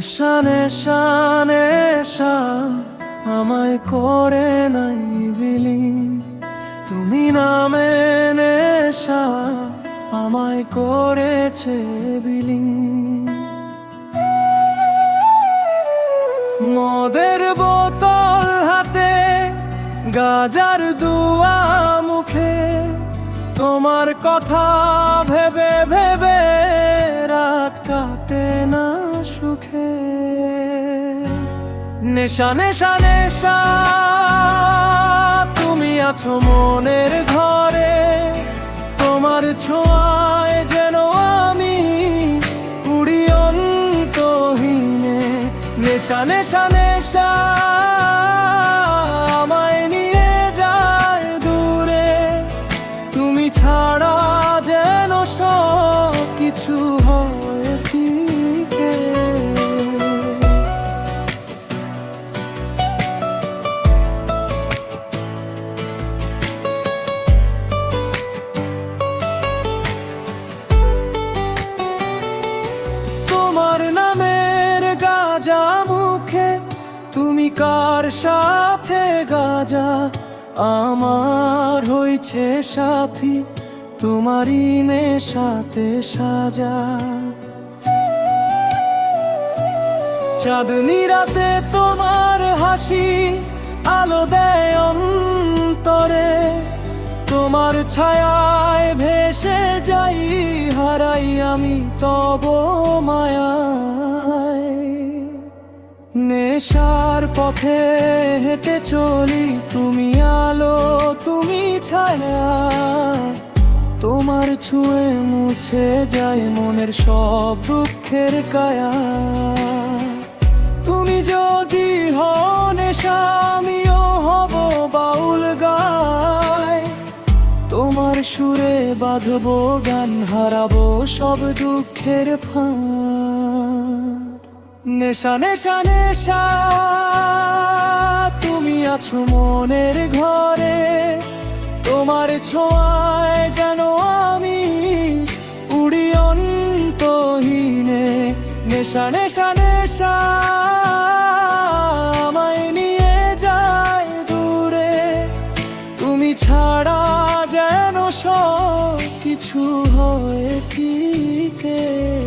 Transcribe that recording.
নেশা নেশা নেশা আমায় করে নাই বিলি। তুমি নামে নেশা আমায় করেছে বিলি। মদের বোতল হাতে, গাজার দুয়া মুখে, তোমার কথা ভেবে ভেবে রাত কাটে না সুখে। নেশা নেশা নেশা। তুমি আছো মনের ঘরে। তোমার ছোঁয়ায় যেন আমি উড়ি অন্তহীনে। নেশা নেশা নেশা আমায় নিয়ে যায় দূরে। তুমি ছাড়া যেন সব কিছু কার সাথে গাজা? আমার হইছে সাথী, তোমারই সাথে সাজা। চাঁদনি রাতে তোমার হাসি, আলো দেয় অন্তরে। তোমার ছায়ায় ভেসে যাই, হারাই আমি তব মায়ায় নেশার পথে হেঁটে চলি, তুমি আলো, তুমি ছায়া। তোমার ছুঁয়ে মুছে যায় মনের সব দুঃখের কায়া। তুমি যদি হও নেশা, আমিও হব বাউল গায়। তোমার সুরে বাঁধবো, গান হারাবো সব দুঃখের ফাঁদ। নেশা নেশা নেশা। তুমি আছো মনের ঘরে। তোমার ছোঁয়ায় যেন আমি উড়ি অন্তহীনে। নেশা নেশা নেশা আমায় নিয়ে যায় দূরে। তুমি ছাড়া যেন সব কিছু হয় ফিকে